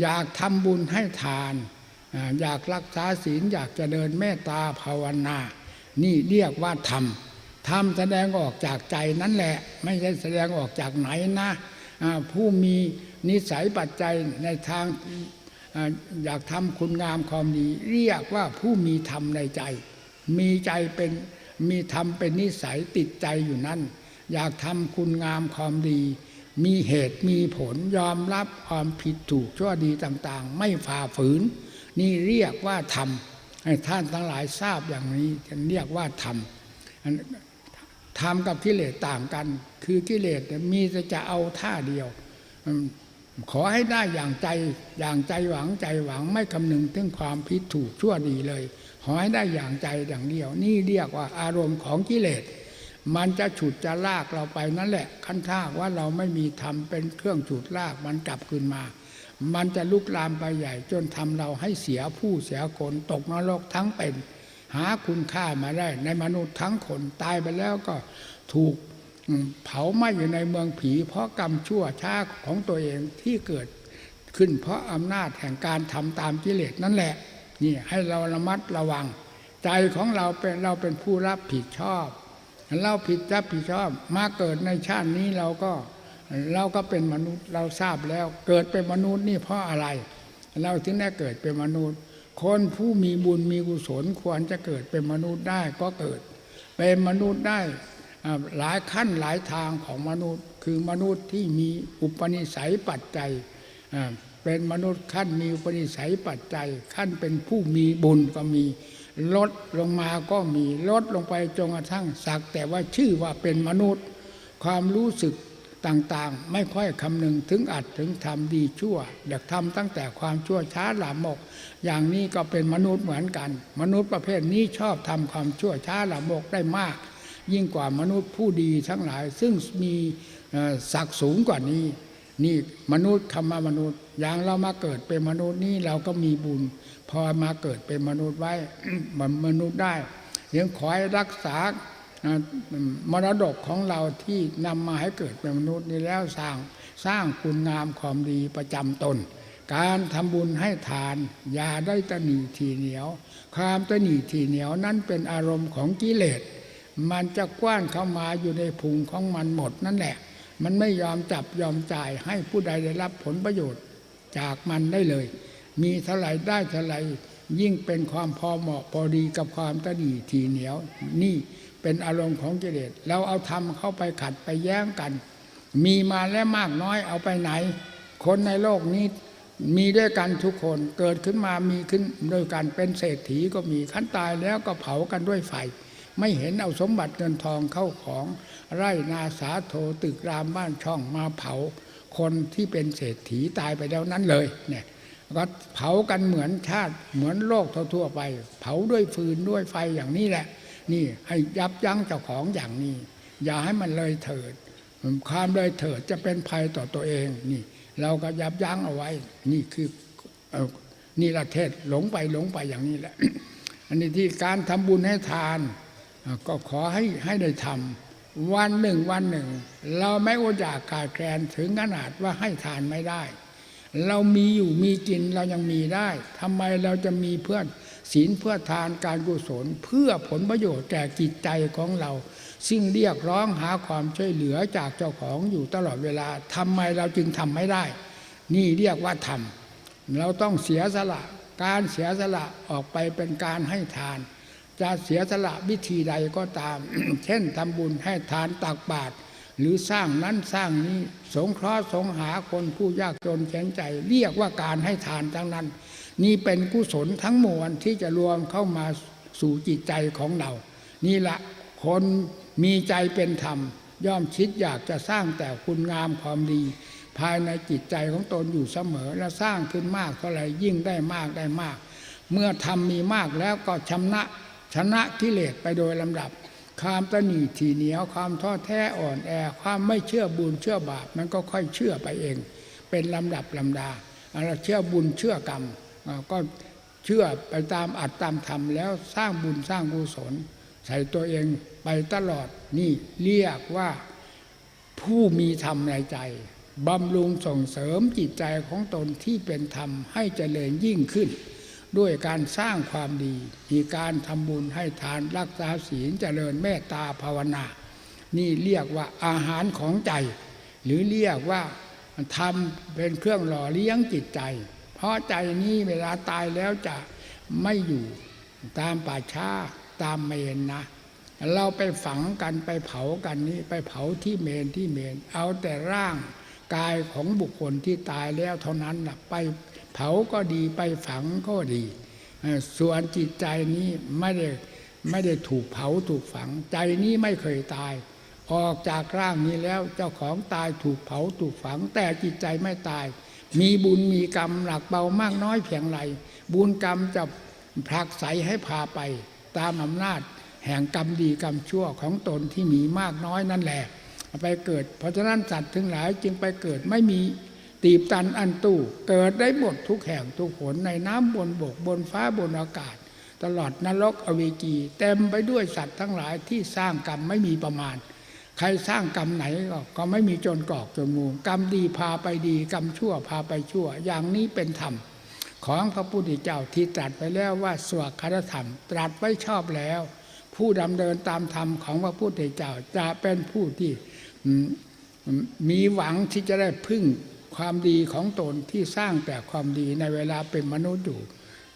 อยากทำบุญให้ทาน อยากรักษาศีลอยากจะเดินเมตตาภาวนา นี่เรียกว่าธรรมธรรมแสดงออกจากใจนั่นแหละ ไม่ใช่แสดงออกจากไหนนะผู้มีนิสัยปัจจัยในทางอ่าอยากทำคุณงามความดี เรียกว่าผู้มีธรรมในใจ มีใจเป็นมีธรรมเป็นนิสัยติดใจอยู่นั่น อยากทำคุณงามความดี มีเหตุมีผลยอมรับความผิดถูกชั่วดีต่างๆ ไม่ฝ่าฝืน นี่เรียกว่าธรรมให้ท่านทั้งหลายทราบอย่างนี้จะเรียกว่าธรรมธรรมกับกิเลสต่างกัน คือกิเลสมีแต่จะเอาท่าเดียว ขอให้ได้อย่างใจอย่างใจหวังใจหวังไม่คำนึงถึงความผิดถูกชั่วดีเลย ขอให้ได้อย่างใจอย่างเดียว นี่เรียกว่าอารมณ์ของกิเลส มันจะฉุดจะลากเราไปนั่นแหละขั้นท่าว่าเราไม่มีธรรมเป็นเครื่องฉุดลากมันกลับคืนมา มันจะลุกลามไปใหญ่ จนทำเราให้เสียผู้เสียคนตกนรกทั้งเป็น หาคุณค่ามาได้ ในมนุษย์ทั้งคนตายไปแล้วก็ถูกเผาไหม้อยู่ในเมืองผี เพราะกรรมชั่วช้าของตัวเองที่เกิดขึ้น เพราะอำนาจแห่งการทำตามกิเลสนั่นแหละนี่ให้เราระมัดระวัง ใจของเราเป็นเราเป็นผู้รับผิดชอบ เราผิดรับผิดชอบมาเกิดในชาตินี้เราก็เราก็เป็นมนุษย์เราทราบแล้ว เกิดเป็นมนุษย์นี่เพราะอะไร เราถึงได้เกิดเป็นมนุษย์ คนผู้มีบุญมีกุศลควรจะเกิดเป็นมนุษย์ได้ก็เกิด เป็นมนุษย์ได้หลายขั้นหลายทางของมนุษย์ คือมนุษย์ที่มีอุปนิสัยปัจจัยเป็นมนุษย์ขั้นมีอุปนิสัยปัจจัย ขั้นเป็นผู้มีบุญก็มี ลดลงมาก็มีลดลงไปจนกระทั่งสัก แต่ว่าชื่อว่าเป็นมนุษย์ ความรู้สึกต่างๆ ไม่ค่อยคำนึงถึงอัดถึงทำดีชั่ว อยากทำตั้งแต่ความชั่วช้าหลามก อย่างนี้ก็เป็นมนุษย์เหมือนกัน มนุษย์ประเภทนี้ชอบทำความชั่วช้าหลามกได้มาก ยิ่งกว่ามนุษย์ผู้ดีทั้งหลาย ซึ่งมีศักดิ์สูงกว่านี้ นี่มนุษย์คำว่ามนุษย์ อย่างเรามาเกิดเป็นมนุษย์นี่เราก็มีบุญ พอมาเกิดเป็นมนุษย์ไว้มันมนุษย์ได้ยังขอให้รักษามรดกของเราที่นำมาให้เกิดเป็นมนุษย์นี้แล้วสร้างสร้างคุณงามความดีประจำตน การทำบุญให้ทาน อย่าได้ตะหนีทีเหนียว ความตะหนีทีเหนียวนั้นเป็นอารมณ์ของกิเลส มันจะกว้านเข้ามาอยู่ในพุงของมันหมดนั่นแหละ มันไม่ยอมจับยอมจ่ายให้ผู้ใดได้รับผลประโยชน์จากมันได้เลย มีเท่าไหร่ได้เท่าไหร่ยิ่งเป็นความพอเหมาะพอดีกับความตะหนีทีเหนียว นี่เป็นอารมณ์ของกิเลสเราเอาทำเข้าไปขัดไปแย้งกัน มีมาแล้วมากน้อยเอาไปไหน คนในโลกนี้มีด้วยกันทุกคนเกิดขึ้นมามีขึ้นด้วยกันเป็นเศรษฐีก็มีขั้นตายแล้วก็เผากันด้วยไฟ ไม่เห็นเอาสมบัติเงินทองเข้าของไร่นาสาโทตึกรามบ้านช่องมาเผา คนที่เป็นเศรษฐีตายไปแล้วนั้นเลยเนี่ย ก็เผากันเหมือนชาติเหมือนโลกทั่วไป เผาด้วยฟืนด้วยไฟอย่างนี้แหละ นี่ให้ยับยั้งเจ้าของอย่างนี้ อย่าให้มันเลยเถิดความเลยเถิดจะเป็นภัยต่อตัวเองนี่ เราก็ยับยั้งเอาไว้ นี่คืออนี่ละเทศหลงไปหลงไปอย่างนี้แหละ อันนี้ที่การทำบุญให้ทาน ก็ขอให้ให้ได้ทำวันหนึ่งวันหนึ่ง เราไม่อดอยากขาดแคลนถึงขนาดว่าให้ทานไม่ได้ เรามีอยู่มีกินเรายังมีได้ทำไมเราจะมีเพื่อนศีลเพื่อทานการกุศลเพื่อผลประโยชน์แก่จิตใจของเรา ซึ่งเรียกร้องหาความช่วยเหลือจากเจ้าของอยู่ตลอดเวลาทำไมเราจึงทำไม่ได้ นี่เรียกว่าทำเราต้องเสียสละ การเสียสละออกไปเป็นการให้ทาน จะเสียสละวิธีใดก็ตาม เช่นทำบุญให้ทานตักบาตร หรือสร้างนั้นสร้างนี้ สงเคราะห์สงหาคนผู้ยากจนแข็งใจ เรียกว่าการให้ทานทั้งนั้น นี่เป็นกุศลทั้งมวลที่จะรวมเข้ามาสู่จิตใจของเรา นี่ละคนมีใจเป็นธรรม ย่อมคิดอยากจะสร้างแต่คุณงามความดี ภายในจิตใจของตนอยู่เสมอและสร้างขึ้นมากเท่าไหร่ยิ่งได้มากได้มาก เมื่อทำมีมากแล้วก็ชำนะชนะกิเลสไปโดยลำดับ ความตนีทีเหนียวความท้อแท้อ่อนแอ ความไม่เชื่อบุญเชื่อบาปมันก็ค่อยเชื่อไปเอง เป็นลำดับลำดาเราเชื่อบุญเชื่อกรรมก็เชื่อไปตามอัดตามธรรมแล้วสร้างบุญสร้างกุศลใส่ตัวเองไปตลอดนี่เรียกว่าผู้มีธรรมในใจบำรุงส่งเสริมจิตใจของตนที่เป็นธรรมให้เจริญยิ่งขึ้น ด้วยการสร้างความดี มีการทำบุญให้ทานรักษาศีลเจริญเมตตาภาวนา นี่เรียกว่าอาหารของใจ หรือเรียกว่าทำเป็นเครื่องหล่อเลี้ยงจิตใจ เพราะใจนี้เวลาตายแล้วจะไม่อยู่ตามป่าช้าตามเมนนะ เราไปฝังกันไปเผากันนี่ไปเผาที่เมนที่เมน เอาแต่ร่างกายของบุคคลที่ตายแล้วเท่านั้นนะไป เผาก็ดีไปฝังก็ดี ส่วนจิตใจนี้ไม่ได้ไม่ได้ถูกเผาถูกฝัง ใจนี้ไม่เคยตาย ออกจากร่างนี้แล้วเจ้าของตายถูกเผาถูกฝัง แต่จิตใจไม่ตาย มีบุญมีกรรมหนักเบามากน้อยเพียงไรบุญกรรมจะผลักไสให้พาไป ตามอำนาจ แห่งกรรมดีกรรมชั่วของตนที่มีมากน้อยนั่นแหละไปเกิด เพราะฉะนั้นสัตว์ทั้งหลายจึงไปเกิดไม่มี ตีบตันอันตู้เกิดได้หมดทุกแห่งทุกหนในน้ำบนบกบนฟ้าบนอากาศ ตลอดนรกอเวจีเต็มไปด้วยสัตว์ทั้งหลายที่สร้างกรรมไม่มีประมาณ ใครสร้างกรรมไหนก็ไม่มีจนกอกจนมูกรรมดีพาไปดีกรรมชั่วพาไปชั่ว อย่างนี้เป็นธรรม ของพระพุทธเจ้าที่ตรัสไปแล้วว่าสวดคารธรรม ตรัสไว้ชอบแล้ว ผู้ดำเนินตามธรรมของพระพุทธเจ้าจะเป็นผู้ที่มีหวังที่จะได้พึ่ง ความดีของตนที่สร้างแต่ความดีในเวลาเป็นมนุษย์อยู่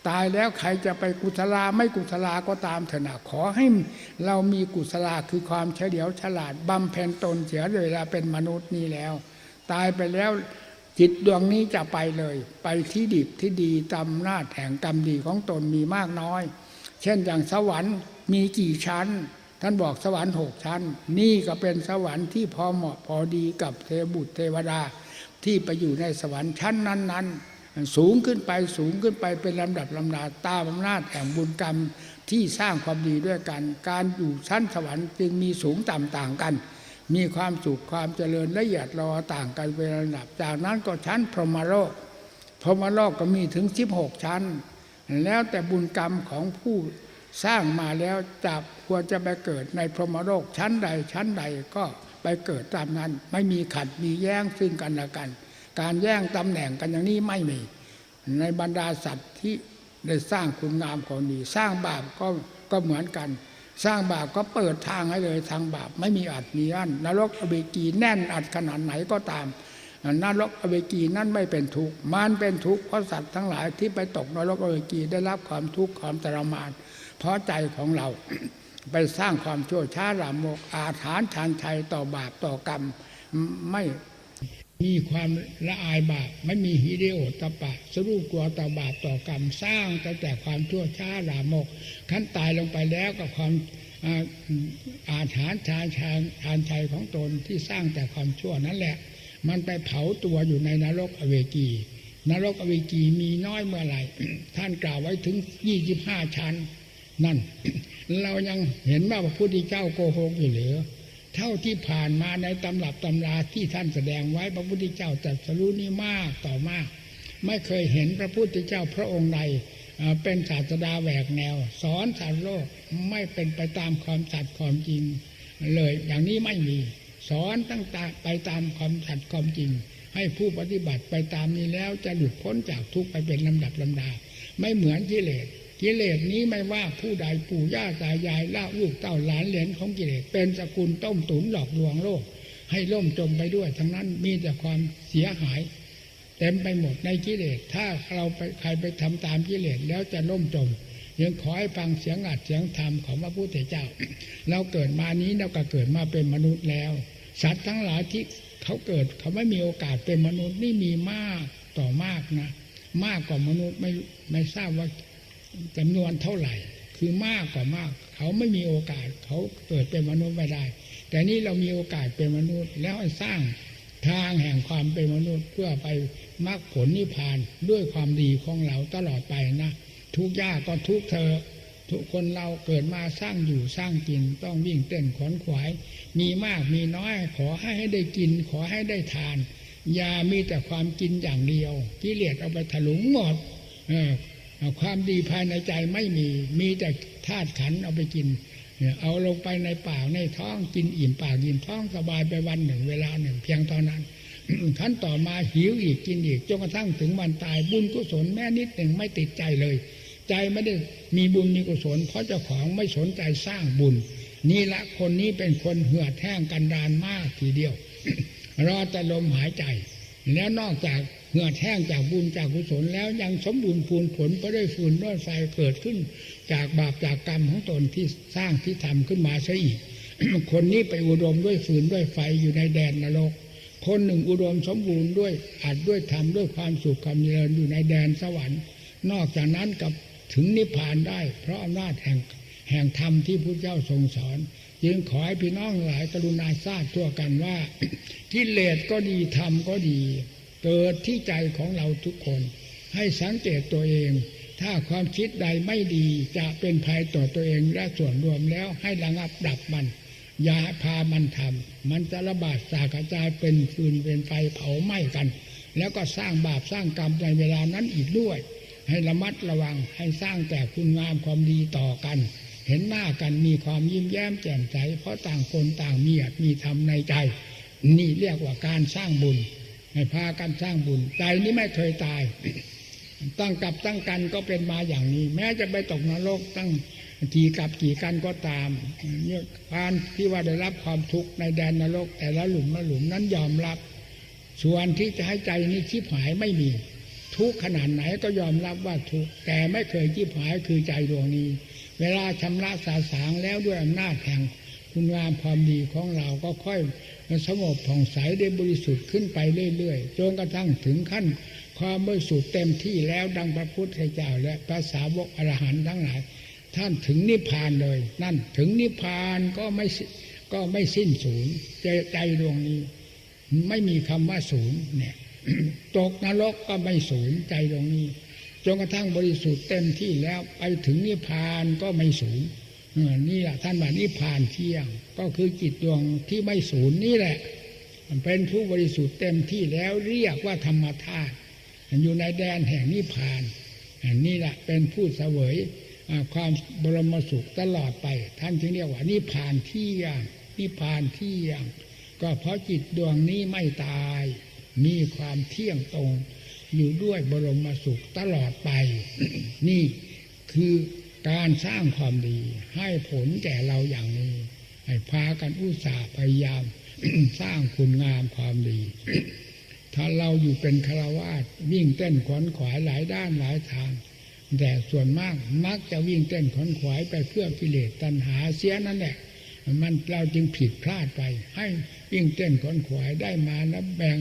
ตายแล้วใครจะไปกุศลาไม่กุศลาก็ตามเถอะนะขอให้เรามีกุศลาคือความเฉลียวฉลาดบำเพ็ญตนเสียเวลาเป็นมนุษย์นี้แล้ว ตายไปแล้วจิตดวงนี้จะไปเลย ไปที่ดิบที่ดีตามหน้าแห่งกรรมดีของตนมีมากน้อย เช่นอย่างสวรรค์มีกี่ชั้น ท่านบอกสวรรค์หกชั้น นี่ก็เป็นสวรรค์ที่พอเหมาะพอดีกับเทวบุตรเทวดา ที่ไปอยู่ในสวรรค์ชั้นนั้นๆ สูงขึ้นไปสูงขึ้นไปเป็นลำดับลำดาตามอำนาจแห่งบุญกรรมที่สร้างความดีด้วยกัน การอยู่ชั้นสวรรค์จึงมีสูงต่ำต่างกัน มีความสุขความเจริญละเอียดรอต่างกันเป็นระดับ จากนั้นก็ชั้นพรหมโลกพรหมโลกก็มีถึง 16 ชั้น แล้วแต่บุญกรรมของผู้สร้างมาแล้วจะควรจะไปเกิดในพรหมโลกชั้นใดชั้นใดก็ ไปเกิดตามนั้น ไม่มีขัดมีแย้งซึ่งกันและกัน การแย่งตำแหน่งกันอย่างนี้ไม่มี ในบรรดาสัตว์ที่ได้สร้างคุณงามความดี สร้างบาปก็ก็เหมือนกัน สร้างบาปก็เปิดทางให้เลยทางบาปไม่มีอัดมีอั้นนรกอเบกีแน่นอัดขนาดไหนก็ตามนรกอเวกีนั่นไม่เป็นทุกข์มันเป็นทุกข์เพราะสัตว์ทั้งหลายที่ไปตกนรกอเวกีได้รับความทุกข์ความทรมาน เพราะใจของเรา ไปสร้างความชั่วช้าลามกอาถรรพ์ชานชัยต่อบาปต่อกรรม ไม่มีความละอายบาปไม่มีฮิริโอตปะสรุปกลัวต่อบาปต่อกรรม สร้างแตั้งแต่ความชั่วช้าลามกขั้นตายลงไปแล้วกับความอาอาถรรพ์ชานชัยชานชัยของตนที่สร้างแต่ความชั่วนั่นแหละ มันไปเผาตัวอยู่ในนรกอเวกีนรกอเวกีมีน้อยเมื่อไหร่ ท่านกล่าวไว้ถึงยี่สิบห้าชั้น นั่น เรายังเห็นว่าพระพุทธเจ้าโกหกอยู่เหรือเท่าที่ผ่านมาในตำรับตำราที่ท่านแสดงไว้พระพุทธเจ้าตรัสรู้นี่มากต่อมาก ไม่เคยเห็นพระพุทธเจ้าพระองค์ใดเป็นศาสดาแหวกแนว สอนสารโลกไม่เป็นไปตามความสัตย์ความจริง เลยอย่างนี้ไม่มี สอนตั้งแต่ไปตามความสัตย์ความจริง ให้ผู้ปฏิบัติไปตามนี้แล้วจะหลุดพ้นจากทุกข์ไปเป็นลำดับลำดา ไม่เหมือนกิเลส กิเลสนี้ไม่ว่าผู้ใดปู่ย่าตายายล่าลูกเต้าหลานเหลนของกิเลสเป็นสกุลต้มตุ๋นหลอกลวงโลก ให้ล่มจมไปด้วย ทั้งนั้นมีแต่ความเสียหาย เต็มไปหมดในกิเลสถ้าเราไปใครไปทำตามกิเลสแล้วจะล่มจมยังขอให้ฟังเสียงอัดเสียงธรรมของพระพุทธเจ้า เราเกิดมานี้เราก็เกิดมาเป็นมนุษย์แล้ว สัตว์ทั้งหลายที่เขาเกิดเขาไม่มีโอกาสเป็นมนุษย์นี่มีมากต่อมากนะ มากกว่ามนุษย์ไม่ไม่ทราบว่า จำนวนเท่าไหร่ คือมากกว่ามาก เขาไม่มีโอกาสเขาเกิดเป็นมนุษย์ไม่ได้ แต่นี่เรามีโอกาสเป็นมนุษย์ แล้วสร้างทางแห่งความเป็นมนุษย์เพื่อไปมรรคผลนิพพานด้วยความดีของเราตลอดไปนะทุกยากก็ทุกเธอทุกคนเราเกิดมาสร้างอยู่สร้างกินต้องวิ่งเต้นขวนขวาย มีมากมีน้อยขอให้ให้ได้กิน ขอให้ได้ทานอย่ามีแต่ความกินอย่างเดียวกิเลสเอาไปถลุงหมดเออ ความดีภายในใจไม่มี มีแต่ธาตุขันเอาไปกินเอาลงไปในปากในท้องกินอิ่มปากอิ่มท้องสบายไปวันหนึ่งเวลาหนึ่ง เพียงเท่านั้นขั้นต่อมาหิวอีกกินอีกจนกระทั่งถึงวันตายบุญกุศลแม้นิดหนึ่งไม่ติดใจเลย ใจไม่ได้มีบุญมีกุศล เพราะเจ้าของไม่สนใจสร้างบุญ นี่ละคนนี้เป็นคนเหือดแห้งกันดานมากทีเดียวรอแต่ลมหายใจ แล้วนอกจาก เหื่อแห้งจากบุญจากกุศลแล้วยังสมบูรณ์พูนผลเพราะได้ฟืนด้วยไฟเกิดขึ้น จากบาปจากกรรมของตนที่สร้างที่ทำขึ้นมาซะอีกคนนี้ไปอุดมด้วยฟืนด้วยไฟอยู่ในแดนนรก คนหนึ่งอุดมสมบูรณ์ด้วยอาจด้วยธรรมด้วยความสุขความเจริญอยู่ในแดนสวรรค์ นอกจากนั้นกับถึงนิพพานได้ เพราะอำนาจแห่งแห่งธรรมที่พระเจ้าทรงสอนจึงขอให้พี่น้องหลายกรุณาทราบทั่วกันว่ากิเลสก็ดีธรรมก็ดี เกิดที่ใจของเราทุกคน ให้สังเกตตัวเอง ถ้าความคิดใดไม่ดีจะเป็นภัยต่อตัวเองและส่วนรวมแล้วให้ระงับดับมัน อย่าพามันทำมันจะระบาดสากระจายเป็นฟืนเป็นไฟเผาไหม้กัน แล้วก็สร้างบาปสร้างกรรมในเวลานั้นอีกด้วย ให้ระมัดระวังให้สร้างแต่คุณงามความดีต่อกันเห็นหน้ากันมีความยิ้มแย้มแจ่มใสเพราะต่างคนต่างมีอัตมีธรรมในใจ นี่เรียกว่าการสร้างบุญ ให้พากันสร้างบุญ ใจนี้ไม่เคยตาย ตั้งกับตั้งกันก็เป็นมาอย่างนี้ แม้จะไปตกนรกตั้งกี่กับกี่กันก็ตามเนี่ยการที่ว่าได้รับความทุกข์ในแดนนรก แต่ละหลุมละหลุมนั้นยอมรับ ส่วนที่จะให้ใจนี้ชิบหายไม่มี ทุกขนาดไหนก็ยอมรับว่าทุกแต่ไม่เคยชิบหายคือใจดวงนี้ เวลาชำระสาสางแล้วด้วยอำนาจแห่งคุณงามความดีของเราก็ค่อย มันสงบผ่องใสได้บริสุทธิ์ขึ้นไปเรื่อยๆจนกระทั่งถึงขั้น ความบริสุทธิ์เต็มที่แล้วดังพระพุทธเจ้าและพระสาวกอรหันต์ทั้งหลาย ท่านถึงนิพพานเลย นั่นถึงนิพพานก็ไม่ก็ไม่สิ้นสูญใจใจดวงนี้ ไม่มีคำว่าศูนย์เนี่ยตกนรกก็ไม่ศูนย์ใจดวงนี้จนกระทั่งบริสุทธิ์เต็มที่แล้วไปถึงนิพพานก็ไม่ศูนย์เออ นี่แหละท่านว่านิพพานเที่ยง ก็คือจิตดวงที่ไม่ศูนย์นี่แหละ มันเป็นผู้บริสุทธิ์เต็มที่แล้วเรียกว่าธรรมธาตุอยู่ในแดนแห่งนิพพานนนี้แหละเป็นผู้เสวยความบรมสุขตลอดไป ท่านจึงเรียกว่านิพพานเที่ยงนิพพานเที่ยง ก็เพราะจิตดวงนี้ไม่ตาย มีความเที่ยงตรง อยู่ด้วยบรมสุขตลอดไป นี่คือ การสร้างความดีให้ผลแก่เราอย่างนี้ ให้พากันอุตส่าห์พยายามสร้างคุณงามความดี ถ้าเราอยู่เป็นคารวาสวิ่งเต้นขวนขวายหลายด้านหลายทาง แต่ส่วนมากมักจะวิ่งเต้นขวนขวายไปเพื่อกิเลสตัณหาเสียนั่นแหละมันเราจึงผิดพลาดไป ให้วิ่งเต้นขวนขวายได้มาแล้วแบ่ง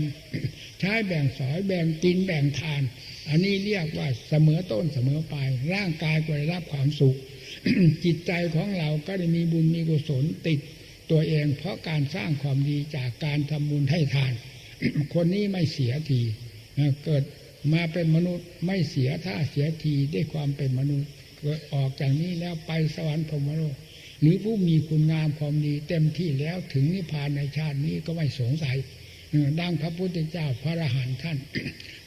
ใช้แบ่งสอยแบ่งกินแบ่งทาน อันนี้เรียกว่าเสมอต้นเสมอปลายร่างกายก็ได้รับความสุข จิตใจของเราก็ได้มีบุญมีกุศลติดตัวเองเพราะการสร้างความดีจากการทำบุญให้ทาน คนนี้ไม่เสียทีเกิดมาเป็นมนุษย์ไม่เสียถ้าเสียทีได้วยความเป็นมนุษย์เกิดออกจากนี้แล้วไปสวรรค์พรมโลกหรือผู้มีคุณงามความดีเต็มที่แล้วถึงนิพพานในชาตินี้ก็ไม่สงสัย ดังพระพุทธเจ้าพระอรหันต์ท่าน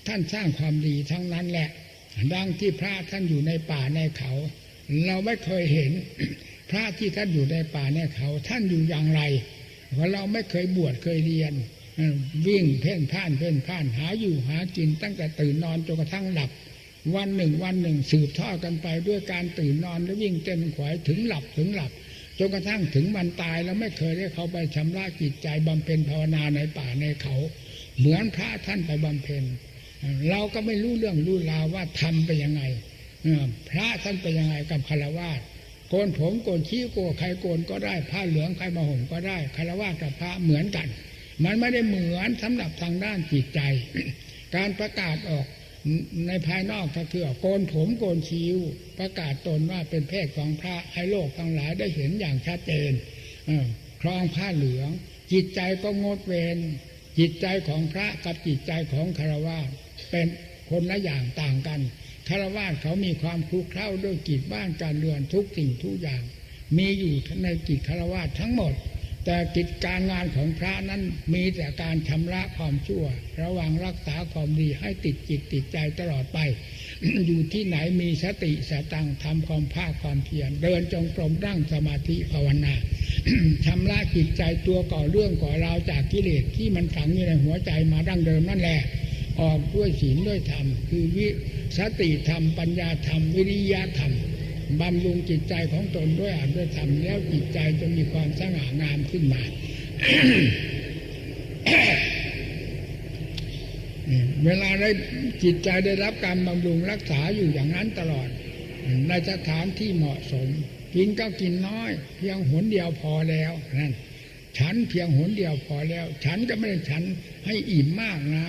ท่านสร้างความดีทั้งนั้นแหละ ดังที่พระท่านอยู่ในป่าในเขา เราไม่เคยเห็น พระที่ท่านอยู่ในป่าในเขา ท่านอยู่อย่างไรเพราะเราไม่เคยบวชเคยเรียน วิ่งเพ่นพ่านเพ่นพ่านหาอยู่หากินตั้งแต่ตื่นนอนจนกระทั่งหลับ วันหนึ่งวันหนึ่งสืบทอดกันไปด้วยการตื่นนอนและวิ่งเต้นขวายถึงหลับถึงหลับ จนกระทั่งถึงวันตายแล้วไม่เคยได้เขาไปชำระจิตใจบำเพ็ญภาวนาในป่าในเขา เหมือนพระท่านไปบำเพ็ญเราก็ไม่รู้เรื่องรู้ราวว่าทำไปยังไงพระท่านไปยังไงกับคารวาสโกนผมโกนชี้โกนใครโกนก็ได้ผ้าเหลืองใครมาห่มก็ได้คารวาสกับพระเหมือนกัน มันไม่ได้เหมือนสำหรับทางด้านจิตใจ การประกาศออก ในภายนอกก็คือโกนผมโกนคิ้ว ประกาศตนว่าเป็นเพศของพระให้โลกทั้งหลายได้เห็นอย่างชัดเจนครองผ้าเหลือง จิตใจก็งดเวนจิตใจของพระกับจิตใจของคารวะเป็นคนละอย่างต่างกันคารวะเขามีความคลุกเคล้าด้วยกิจบ้านการเรือนทุกสิ่งทุกอย่าง มีอยู่ในกิจคารวะทั้งหมด แต่กิจการงานของพระนั้นมีแต่การชำระความชั่ว ระวังรักษาความดีให้ติดจิตติดใจตลอดไป อยู่ที่ไหนมีสติสตังทำความภาคความเพียรเดินจงกรมนั่งสมาธิภาวนาชำระจิตใจตัวก่อเรื่องก่อราวจากกิเลสที่มันฝังอยู่ในหัวใจมาดั้งเดิมนั่นแหละออกด้วยศีลด้วยธรรมคือวิสติธรรม ปัญญาธรรม วิริยะธรรม บำรุงจิตใจของตนด้วยอาจด้วยธรรมแล้วจิตใจจะมีความสง่างามขึ้นมาเวลาได้จิตใจได้รับการบำรุงรักษาอยู่อย่างนั้นตลอด ในสถานที่เหมาะสม กินก็กินน้อย เพียงหนเดียวพอแล้วนั่นฉันเพียงหนเดียวพอแล้ว ฉันก็ไม่ได้ฉันให้อิ่มมากนะ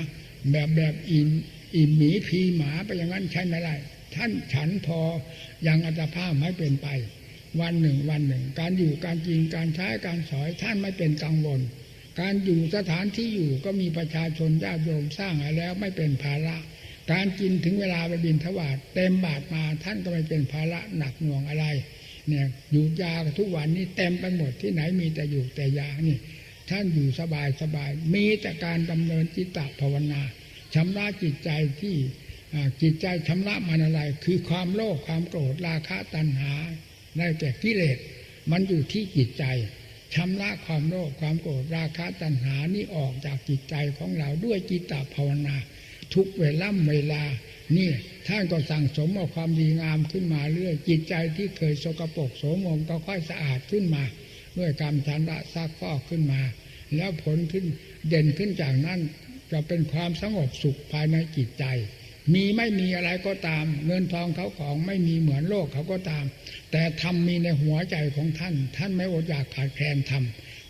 แบบแบบอิ่มอิ่มหมีพีหมาไปอย่างนั้นใช่ไหม่ได้ ท่านฉันพออย่างอัตภาพไม่เป็นไป วันหนึ่งวันหนึ่ง การอยู่การกินการใช้การสอยท่านไม่เป็นกังวล การอยู่สถานที่อยู่ก็มีประชาชนญาติโยมสร้างให้แล้วไม่เป็นภาระ การกินถึงเวลาไปบินทบาทเต็มบาทมาท่านก็ไม่เป็นภาระหนักหน่วงอะไรเนี่ยอยู่ยาทุกวันนี้เต็มไปหมดที่ไหนมีแต่อยู่แต่ยานี่ท่านอยู่สบายสบายมีแต่การดำเนินจิตตภาวนาชำระจิตใจที่ จิตใจชำระมันอะไร คือความโลภความโกรธราคะตัณหา ได้แก่กิเลสมันอยู่ที่จิตใจชำระความโลภความโกรธราคะตัณหานี่ออกจากจิตใจของเราด้วยจิตตภาวนา ทุกเวล่ำเวลานี่ท่านก็สั่งสมเอาความดีงามขึ้นมาเรื่อยจิตใจที่เคยสกปรกโสมมก็ค่อยสะอาดขึ้นมา ด้วยการชำระซักฟอกขึ้นมา แล้วผลขึ้นเด่นขึ้นจากนั้นจะเป็นความสงบสุขภายในจิตใจ มีไม่มีอะไรก็ตาม เงินทองเขาของไม่มีเหมือนโลกเขาก็ตาม แต่ธรรมมีในหัวใจของท่าน ท่านไม่อดอยากขาดแคลนธรรม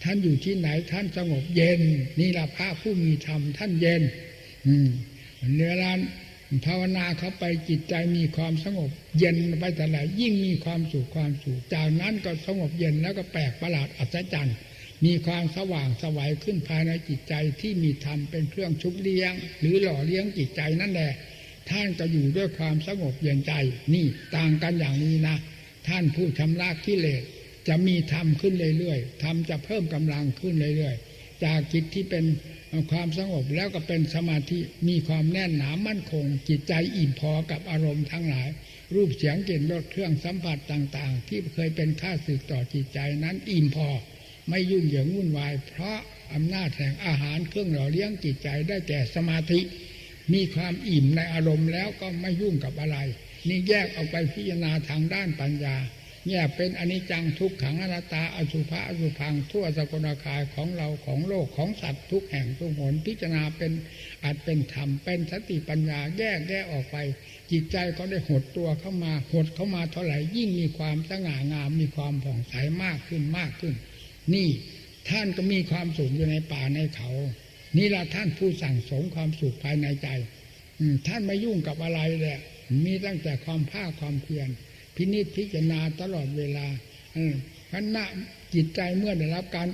ท่านอยู่ที่ไหนท่านสงบเย็นนี่ละพระผู้มีธรรมท่านเย็น อืมเนื้อร้านภาวนาเข้าไปจิตใจมีความสงบ เย็นไปแต่ไหนยิ่งมีความสุขความสุขจากนั้นก็สงบเย็นแล้วก็แปลกประหลาดอัศจรรย์มีความสว่างสวัยขึ้นภายในจิตใจที่มีธรรมเป็นเครื่องชุบเลี้ยง หรือหล่อเลี้ยงจิตใจนั่นแหละ ท่านก็อยู่ด้วยความสงบเย็นใจนี่ต่างกันอย่างนี้นะ ท่านผู้ชำระกิเลสจะมีธรรมขึ้นเรื่อยๆธรรมจะเพิ่มกำลังขึ้นเรื่อยๆ จากจิตที่เป็นความสงบแล้วก็เป็นสมาธิมีความแน่นหนามั่นคง จิตใจอิ่มพอกับอารมณ์ทั้งหลาย รูปเสียงกลิ่นรสเครื่องสัมผัสต่างๆ ที่เคยเป็นค่าสึกต่อจิตใจนั้นอิ่มพอ ไม่ยุ่งเหยิงวุ่นวาย เพราะอำนาจแห่งอาหารเครื่องหล่อเลี้ยงจิตใจได้แก่สมาธิ มีความอิ่มในอารมณ์แล้วก็ไม่ยุ่งกับอะไร นี่แยกออกไปพิจารณาทางด้านปัญญาแยเป็นอนิจจังทุกขังอนัตตาอสุภะอสุพังทั่วสกุลกายของเราของโลกของสัตว์ทุกแห่งทุกหนพิจารณาเป็นอาจเป็นธรรมเป็นสติปัญญาแยกแยกออกไป จิตใจก็ได้หดตัวเข้ามาหดเข้ามาเท่าไหร่ยิ่งมีความสง่างามมีความผ่องใสมากขึ้นมากขึ้น นี่ท่านก็มีความสุขอยู่ในป่าในเขา นี่ละท่านผู้สั่งสมความสุขภายในใจท่านไม่ยุ่งกับอะไรแหละ มีตั้งแต่ความภาคความเพียรพินิจพิจารณาตลอดเวลาขณะจิตใจเมื่อได้รับการ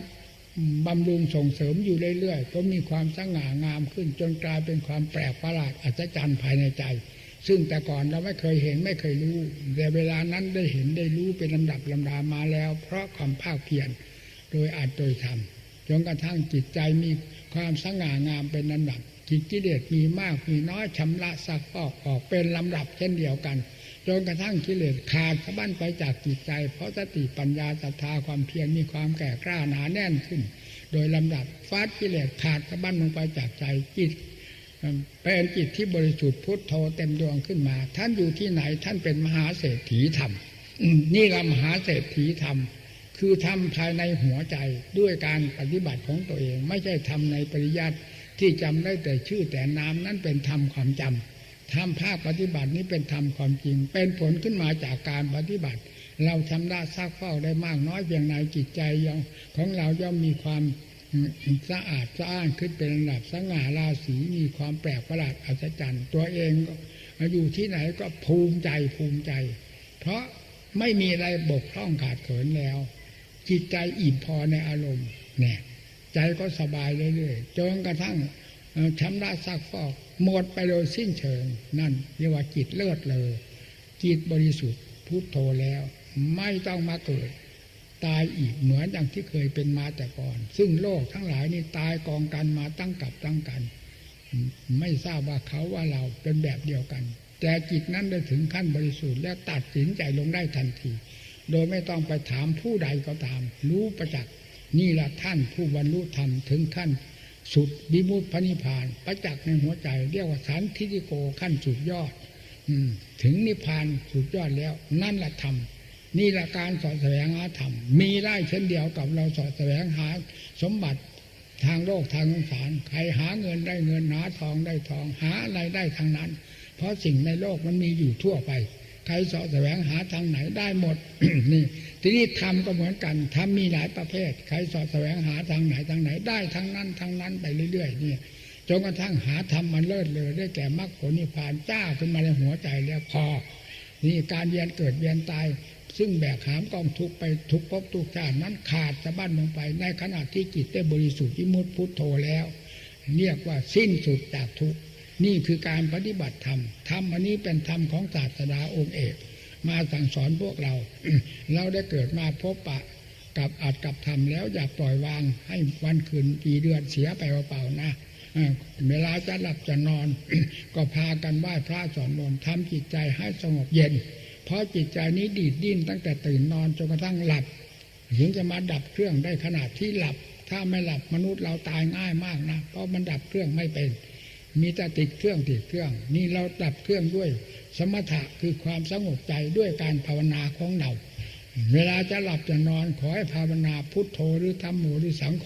บำรุงส่งเสริมอยู่เรื่อยๆก็มีความสง่างามขึ้นจนกลายเป็นความแปลกประหลาดอัศจรรย์ภายในใจ ซึ่งแต่ก่อนเราไม่เคยเห็นไม่เคยรู้ แต่เวลานั้นได้เห็นได้รู้เป็นลำดับลำดามาแล้ว เพราะความภาคเพียรโดยอาจโดยธรรม จนกระทั่งจิตใจมีความสง่างามเป็นลำดับจิตกิเลสมีมากมีน้อยชำระซักฟอกออกเป็นลำดับเช่นเดียวกันจนกระทั่งกิเลสขาดสะบั้นไปจากจิตใจ เพราะสติปัญญาศรัทธาความเพียรมีความแก่กล้าหนาแน่นขึ้น โดยลำดับฟาดกิเลสขาดสะบั้นลงไปจากใจจิตเป็นจิตที่บริสุทธิ์พุทโธเต็มดวงขึ้นมา ท่านอยู่ที่ไหนท่านเป็นมหาเศรษฐีธรรมนี่ละมหาเศรษฐีธรรม คือทำภายในหัวใจด้วยการปฏิบัติของตัวเอง ไม่ใช่ทำในปริยัติที่จำได้แต่ชื่อแต่นามนั้นเป็นธรรมความจำทำภาคปฏิบัตินี้เป็นธรรมความจริง เป็นผลขึ้นมาจากการปฏิบัติ เราชำระซักเฝ้าได้มากน้อยเพียงไหนจิตใจยังของเราย่อมมีความสะอาดสะอ้านขึ้นเป็นระดับสง่าราศีมีความแปลกประหลาดอัศจรรย์ ตัวเองอยู่ที่ไหนก็ภูมิใจภูมิใจ เพราะไม่มีอะไรบกพร่องขาดเขินแล้ว จิตใจอิ่มพอในอารมณ์เนี่ยใจก็สบายเรื่อยๆจนกระทั่งชำระซักฟอกหมดไปโดยสิ้นเชิง นั่นเรียกว่าจิตเลิศเลย จิตบริสุทธิ์พุทโธแล้ว ไม่ต้องมาเกิด ตายอีกเหมือนอย่างที่เคยเป็นมาแต่ก่อน ซึ่งโลกทั้งหลายนี่ตายกองกันมาตั้งกับตั้งกัน ไม่ทราบว่าเขาว่าเราเป็นแบบเดียวกัน แต่จิตนั้นได้ถึงขั้นบริสุทธิ์แล้วตัดสินใจลงได้ทันที โดยไม่ต้องไปถามผู้ใดก็ตาม รู้ประจักษ์นี่แหละท่านผู้บรรลุธรรมถึงขั้นสุดวิมุตพระนิพพาน ประจักษ์ในหัวใจ เรียกว่าสันทิฏิโกขั้นสุดยอด อืถึงนิพพานสุดยอดแล้ว นั่นแหละธรรมนี่ละการสอดแสวงหาธรรม มีได้เช่นเดียวกับเราสอดแสวงหาสมบัติทางโลกทางสงสารใครหาเงินได้เงินหาทองได้ทองหาอะไรได้ทางนั้น เพราะสิ่งในโลกมันมีอยู่ทั่วไป ใครสาะแสวงหาทางไหนได้หมดนี่ทีนี้ธรรมก็เหมือนกันธรรมมีหลายประเภท ใครสาะแสวงหาทางไหนทางไหนได้ทางนั้นทางนั้นไปเรื่อยๆนี่จนกระทั่งหาธรรมมันเลิศเลยได้แก่มรรคผลนิพพานจ้าขึ้นมาในหัวใจแล้วพอ นี่การเวียนเกิดเวียนตาย ซึ่งแบกหามกองทุกไปทุกภพทุกชาตินั้นขาดสะบั้นลงไป ในขณะที่จิตได้บริสุทธิ์วิมุตติพุทโธแล้ว เรียกว่าสิ้นสุดจากทุก นี่คือการปฏิบัติธรรม ธรรมอันนี้เป็นธรรมของศาสดาองค์เอก มาสั่งสอนพวกเรา เราได้เกิดมาพบปะ กับอัดกับธรรมแล้วอย่าปล่อยวางให้วันคืนปีเดือนเสียไปเปล่าๆนะเออเวลาจะหลับจะนอน ก็พากันไหว้พระสอนมนต์ทำจิตใจให้สงบเย็น เพราะจิตใจนี้ดีดดิ้นตั้งแต่ตื่นนอนจนกระทั่งหลับถึงจะมาดับเครื่องได้ขนาดที่หลับ ถ้าไม่หลับมนุษย์เราตายง่ายมากนะ เพราะมันดับเครื่องไม่เป็น มีแต่ติดเครื่องติดเครื่อง นี่เราดับเครื่องด้วย สมถะคือความสงบใจด้วยการภาวนาของเรา เวลาจะหลับจะนอนขอให้ภาวนาพุทโธหรือธรรมโมหรือสังโฆ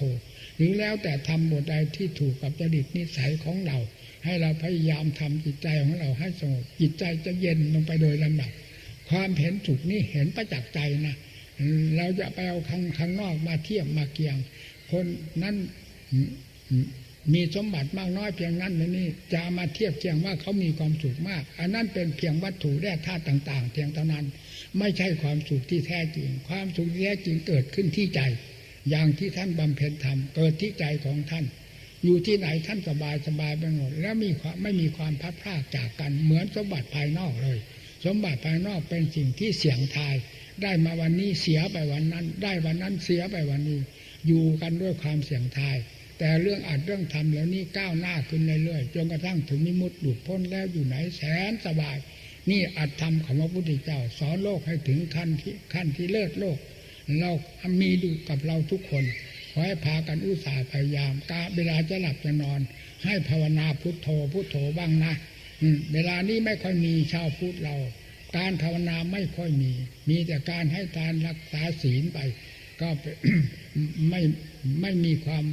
หรือแล้วแต่ทำบทใดที่ถูกกับจริตนิสัยของเรา ให้เราพยายามทำจิตใจของเราให้สงบจิตใจจะเย็นลงไปโดยลำดับความเห็นถูกนี่เห็นประจักษ์ใจนะเราจะไปเอาข้างข้างนอกมาเทียบมาเกียง คนนั้น มีสมบัติมากน้อยเพียงนั้นนี่จะมาเทียบเคียงว่าเขามีความสุขมาก อันนั้นเป็นเพียงวัตถุแร่ธาตุต่าง ๆเพียงเท่านั้น ไม่ใช่ความสุขที่แท้จริง ความสุขที่แท้จริงเกิดขึ้นที่ใจ อย่างที่ท่านบำเพ็ญธรรมเกิดที่ใจของท่าน อยู่ที่ไหนท่านสบายสบายไปหมดแล้วมีความไม่มีความพัดพลาดจากกันเหมือนสมบัติภายนอกเลย สมบัติภายนอกเป็นสิ่งที่เสี่ยงทาย ได้มาวันนี้เสียไปวันนั้น ได้วันนั้นเสียไปวันนี้ อยู่กันด้วยความเสี่ยงทาย แต่เรื่องอัดเรื่องทำแล้วนี่ก้าวหน้าขึ้นเรื่อยๆจนกระทั่งถึงมิมุติหลุดพ้นแล้วอยู่ไหนแสนสบาย นี่อัดทำของพระพุทธเจ้า สอนโลกให้ถึงขั้นที่ขั้นที่เลิศโลก เรามีดูกับเราทุกคนขอให้พากันอุตส่าห์พยายามกาเวลาจะหลับจะนอน ให้ภาวนาพุทโธพุทโธบ้างนะอืเวลานี้ไม่ค่อยมีชาวพุทธเรา การภาวนาไม่ค่อยมี มีแต่การให้ทานรักษาศีลไป ก็ไม่ไม่มีความ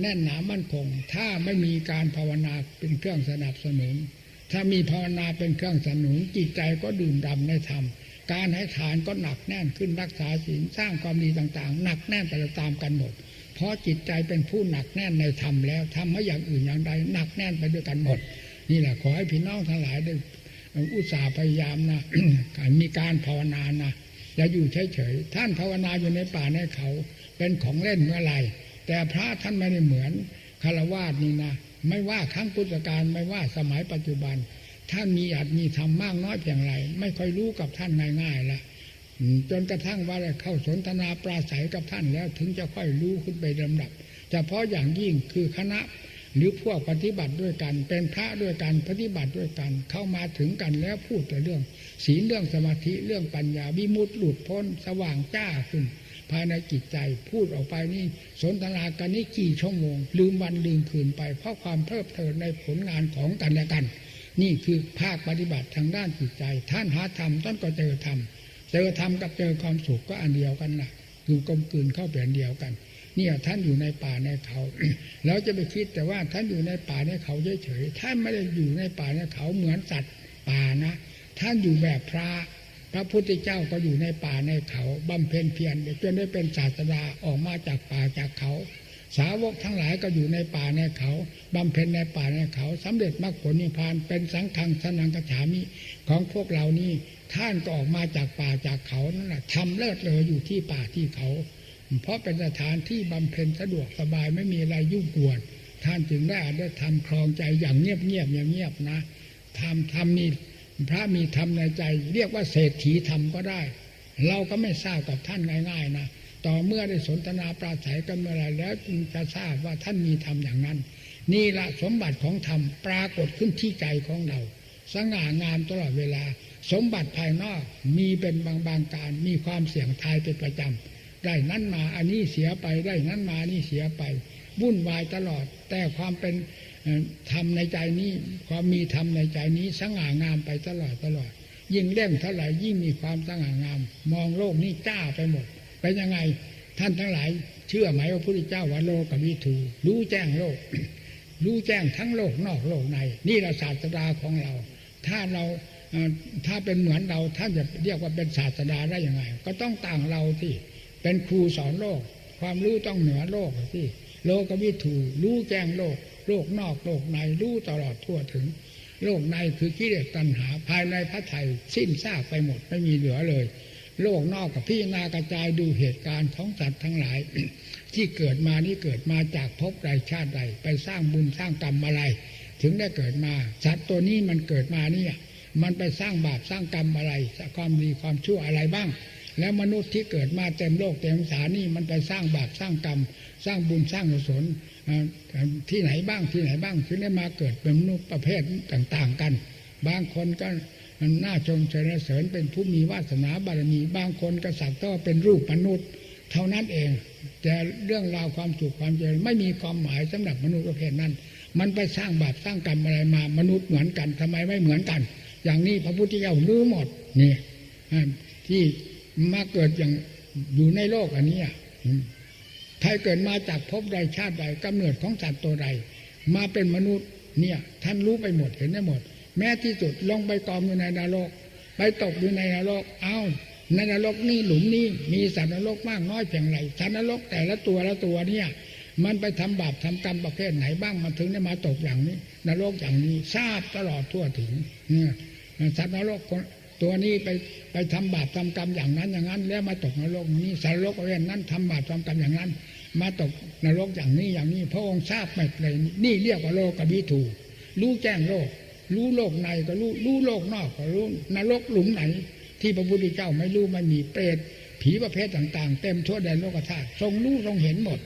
แน่นหนามั่นคง ถ้าไม่มีการภาวนาเป็นเครื่องสนับสนุน ถ้ามีภาวนาเป็นเครื่องสนับสนุนจิตใจก็ดื่มดำในธรรมการให้ทานก็หนักแน่นขึ้นรักษาศีลสร้างความดีต่างๆ หนักแน่นไปตามกันหมด เพราะจิตใจเป็นผู้หนักแน่นในธรรมแล้วทำให้อย่างอื่นอย่างใดหนักแน่นไปด้วยกันหมด นี่แหละขอให้พี่น้องทั้งหลายได้อุตส่าห์พยายามนะการมีการภาวนานะอย่าอยู่เฉยๆท่านภาวนาอยู่ในป่าในเขา เป็นของเล่นเมื่อไหร่ แต่พระท่านไม่ได้เหมือนคารวาสนี่นะไม่ว่าครั้งพุทธกาลไม่ว่าสมัยปัจจุบัน ท่านมีอาจมีธรรมมากน้อยเพียงไร ไม่ค่อยรู้กับท่านง่ายๆละจนกระทั่งว่าเข้าสนทนาปราศัยกับท่านแล้วถึงจะค่อยรู้ขึ้นไปลำดับเฉพาะอย่างยิ่งคือคณะหรือพวกปฏิบัติด้วยกัน เป็นพระด้วยกันปฏิบัติด้วยกัน เข้ามาถึงกันแล้วพูดแต่เรื่อง ศีลเรื่องสมาธิเรื่องปัญญาวิมุตติหลุดพ้นสว่างจ้าขึ้น ภายในจิตใจพูดออกไปนี่สนทนากันนี่กี่ชั่วโมง ลืมวันลืมคืนไป เพราะความเพลิดเพลินในผลงานของกันและกัน นี่คือภาคปฏิบัติทางด้านจิตใจ ท่านหาธรรมท่านก็เจอธรรมเจอธรรมกับเจอความสุขก็อันเดียวกันนะคือกลมกลืนเข้าเป็นอันเดียวกันเนี่ยท่านอยู่ในป่าในเขาแล้วจะไปคิดแต่ว่าท่านอยู่ในป่าในเขาเฉยๆท่านไม่ได้อยู่ในป่าในเขาเหมือนสัตว์ป่านะ ท่านอยู่แบบพระ พระพุทธเจ้าก็อยู่ในป่าในเขาบำเพ็ญเพียรจนได้เป็นศาสดาออกมาจากป่าจากเขา สาวกทั้งหลายก็อยู่ในป่าในเขาบำเพ็ญในป่าในเขาสำเร็จมรรคผลนิพพานเป็นสังฆังสนังกฉามิของพวกเรานี่ท่านก็ออกมาจากป่าจากเขานั่นแหละทำเลิศเลยอยู่ที่ป่าที่เขา เพราะเป็นสถานที่บำเพ็ญสะดวกสบายไม่มีอะไรยุ่งกวน ท่านจึงได้อาจได้ทำครองใจอย่างเงียบเงียบอย่างเงียบนะทำทำนี่ พระมีธรรมในใจ เรียกว่าเศรษฐีธรรมก็ได้ เราก็ไม่ทราบกับท่านง่าย ๆ นะต่อเมื่อได้สนทนาปราศัยกันเมื่อไรแล้วจึงจะทราบว่าท่านมีธรรมอย่างนั้น นี่ละสมบัติของธรรมปรากฏขึ้นที่ใจของเราสสง่างามตลอดเวลา สมบัติภายนอกมีเป็นบางบางการมีความเสี่ยงทายเป็นประจำได้นั้นมาอันนี้เสียไปได้นั้นมานี่เสียไปวุ่นวายตลอด แต่ความเป็น ธรรมในใจนี้ ความมีธรรมในใจนี้สง่างามไปตลอดตลอด ยิ่งเล่มเท่าไหร่ยิ่งมีความสง่างาม มองโลกนี้จ้าไปหมด เป็นยังไง ท่านทั้งหลาย เชื่อไหมว่าพระพุทธเจ้าว่าโลกกับวิถูรู้แจ้งโลก รู้แจ้งทั้งโลกนอกโลกใน นี่เราศาสดาของเรา ถ้าเราถ้าเป็นเหมือนเราท่านจะเรียกว่าเป็นศาสดาได้ยังไง ก็ต้องต่างเราที่เป็นครูสอนโลก ความรู้ต้องเหนือโลกที่โลกวิถูรู้แจ้งโลก โลกนอกโลกในรู้ตลอดทั่วถึง โลกในคือกิเลสตัณหาภายในพระไทยสิ้นซากไปหมดไม่มีเหลือเลย โลกนอกกับพี่นากระจายดูเหตุการณ์ของสัตว์ทั้งหลาย ที่เกิดมานี่เกิดมาจากภพใดชาติใดไปสร้างบุญสร้างกรรมอะไร ถึงได้เกิดมาสัตว์ตัวนี้มันเกิดมาเนี่ยมันไปสร้างบาปสร้างกรรมอะไรความดีความชั่วอะไรบ้าง แล้วมนุษย์ที่เกิดมาเต็มโลกเต็มสานี่มันไปสร้างบาปสร้างกรรม สร้างบุญสร้างกุศลที่ไหนบ้างที่ไหนบ้างถึงได้มาเกิดเป็นมนุษย์ประเภทต่างๆกัน บางคนก็น่าชมเชยเสริญเป็นผู้มีวาสนาบารมี บางคนก็สักต่ว่าเป็นรูปมนุษย์ เท่านั้นเอง แต่เรื่องราวความสุขความเจริญไม่มีความหมายสำหรับมนุษย์ประเภทนั้น มันไปสร้างบาปสร้างกรรมอะไรมามนุษย์เหมือนกันทำไมไม่เหมือนกัน อย่างนี้พระพุทธเจ้ารู้หมดนี่ที่ มาเกิดอย่างอยู่ในโลกอันนี้ใครเกิดมาจากภพใดชาติใดกำเนิดของสัตว์ตัวใด มาเป็นมนุษย์เนี่ย ท่านรู้ไปหมดเห็นได้หมด แม้ที่สุดลงไปกองอยู่ในนรก ไปตกอยู่ในนรก เอ้าในนรกนี่หลุมนี้มีสัตว์นรกมากน้อยเพียงไรสัตว์นรกแต่ละตัวละตัวเนี่ย มันไปทำบาปทำกรรมประเภทไหนบ้างมันถึงได้มาตกอย่างนี้ นรกอย่างนี้ทราบตลอดทั่วถึงเนี่ยสัตว์นรก ตัวนี้ไปไปทำบาปทำกรรมอย่างนั้นอย่างนั้น แล้วมาตกนรกนี้สารโลกเรื่องนั้นทำบาปทำกรรมอย่างนั้น มาตกนรกอย่างนี้อย่างนี้ พระองค์ทราบหมดเลย นี่เรียกว่าโลกกบิถูรู้แจ้งโลก รู้โลกในก็รู้รู้โลกนอกก็รู้นรกหลุมไหน ที่พระพุทธเจ้าไม่รู้ไม่มีเปรตผีประเภทต่าง ๆ เต็มทั่วแดนโลกธาตุทรงรู้ทรงเห็นหมด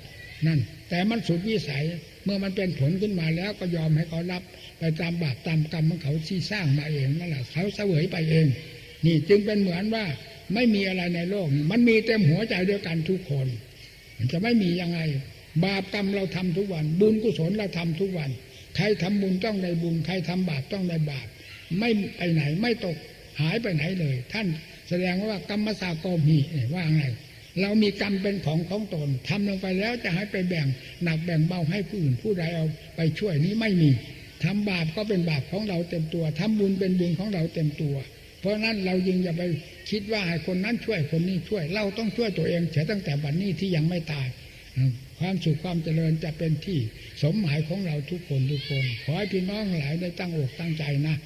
นั่น แต่มันสุดวิสัยเมื่อมันเป็นผลขึ้นมาแล้วก็ยอมให้เขารับ ไปตามบาปตามกรรมของเขาที่สร้างมาเองนั่นแหละเขาเสวยไปเอง นี่จึงเป็นเหมือนว่าไม่มีอะไรในโลก มันมีเต็มหัวใจเดียกันทุกคน มันจะไม่มียังไง บาปกรรมเราทำทุกวัน บุญกุศลเราทำทุกวัน ใครทำบุญต้องได้บุญ ใครทำบาปต้องได้บาป ไม่ไปไหนไม่ตกหายไปไหนเลย ท่านแสดงว่ากรรมสากรมีว่าไง เรามีกรรมเป็นของของตนทำลงไปแล้วจะให้ไปแบ่งหนักแบ่งเบาให้ผู้อื่นผู้ใดเอาไปช่วยนี้ไม่มีทำบาปก็เป็นบาปของเราเต็มตัวทำบุญเป็นบุญของเราเต็มตัว เพราะนั้นเรายิงอย่าไปคิดว่าให้คนนั้นช่วยคนนี้ช่วย เราต้องช่วยตัวเองเสียตั้งแต่บัดนนี้ที่ยังไม่ตาย ความสุขความเจริญจะเป็นที่สมหมายของเราทุกคนทุกคน ขอให้พี่น้องหลายได้ตั้งอกตั้งใจนะ